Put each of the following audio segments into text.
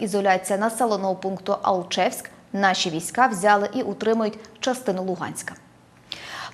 Ізоляція населеного пункту Алчевськ. Наші війська взяли і утримують частину Луганська.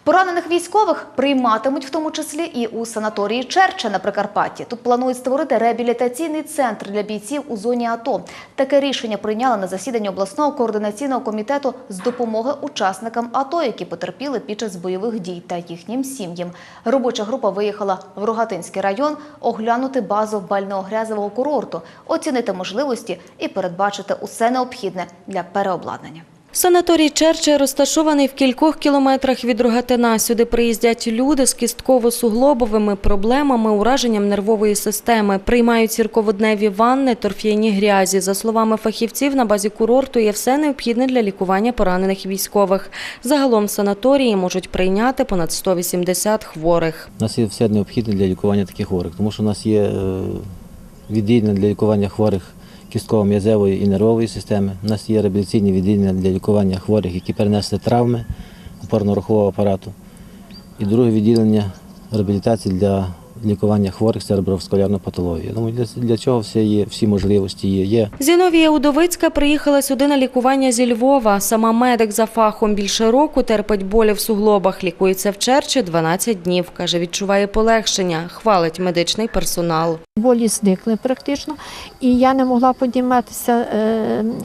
Поранених військових прийматимуть в тому числі і у санаторії Черча на Прикарпатті. Тут планують створити реабілітаційний центр для бійців у зоні АТО. Таке рішення прийняли на засіданні обласного координаційного комітету з допомоги учасникам АТО, які потерпіли під час бойових дій та їхнім сім'ям. Робоча група виїхала в Рогатинський район оглянути базу бальнеогрязового курорту, оцінити можливості і передбачити усе необхідне для переобладнання. Санаторій Черче розташований в кількох кілометрах від Рогатина. Сюди приїздять люди з кістково-суглобовими проблемами, ураженням нервової системи. Приймають сірководневі ванни, торф'яні грязі. За словами фахівців, на базі курорту є все необхідне для лікування поранених військових. Загалом санаторії можуть прийняти понад 180 хворих. У нас є все необхідне для лікування таких хворих, тому що у нас є е, відділення для лікування хворих кістково-м'язевої і нервової системи. У нас є реабілітаційні відділення для лікування хворих, які перенесли травми опорно-рухового апарату. І друге відділення реабілітації для лікування хворих з цереброваскулярною патологією. Тому для, для цього все є, всі можливості є. є. Зіновія Удовицька приїхала сюди на лікування зі Львова. Сама медик за фахом більше року терпить болі в суглобах. Лікується в Черчі 12 днів. Каже, відчуває полегшення. Хвалить медичний персонал. Болі зникли практично, і я не могла підійматися е,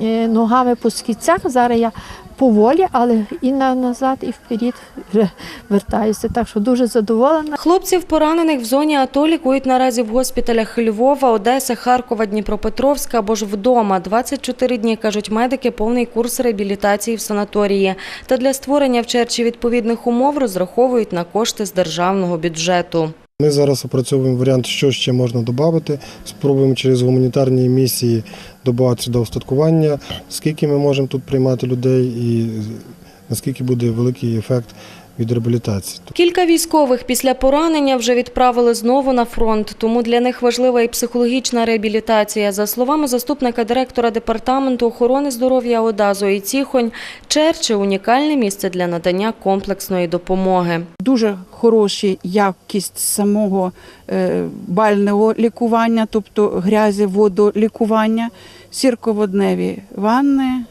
е, ногами по східцях. Зараз я поволі, але і на назад, і вперед вже вертаюся. Так що дуже задоволена. Хлопців поранених в зоні АТО лікують наразі в госпіталях Львова, Одеси, Харкова, Дніпропетровська або ж вдома. 24 дні, кажуть медики, повний курс реабілітації в санаторії. Та для створення в Черчі відповідних умов розраховують на кошти з державного бюджету. Ми зараз опрацьовуємо варіант, що ще можна додати. Спробуємо через гуманітарні місії додати сюди устаткування, скільки ми можемо тут приймати людей і наскільки буде великий ефект від реабілітації. Кілька військових після поранення вже відправили знову на фронт, тому для них важлива і психологічна реабілітація. За словами заступника директора департаменту охорони здоров'я ОДА Зої Ціхонь, Черче – унікальне місце для надання комплексної допомоги. дуже хороша якість самого е, бального лікування, тобто грязі водолікування, сірководневі ванни,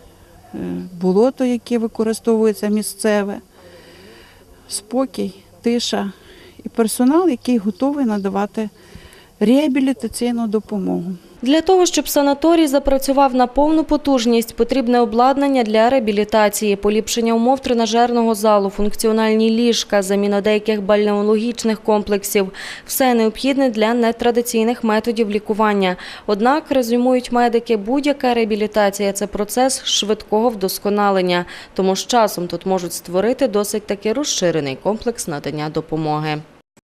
е, болото, яке використовується місцеве, спокій, тиша і персонал, який готовий надавати реабілітаційну допомогу. Для того, щоб санаторій запрацював на повну потужність, потрібне обладнання для реабілітації, поліпшення умов тренажерного залу, функціональні ліжка, заміна деяких бальнеологічних комплексів – все необхідне для нетрадиційних методів лікування. Однак, резюмують медики, будь-яка реабілітація – це процес швидкого вдосконалення, тому з часом тут можуть створити досить таки розширений комплекс надання допомоги.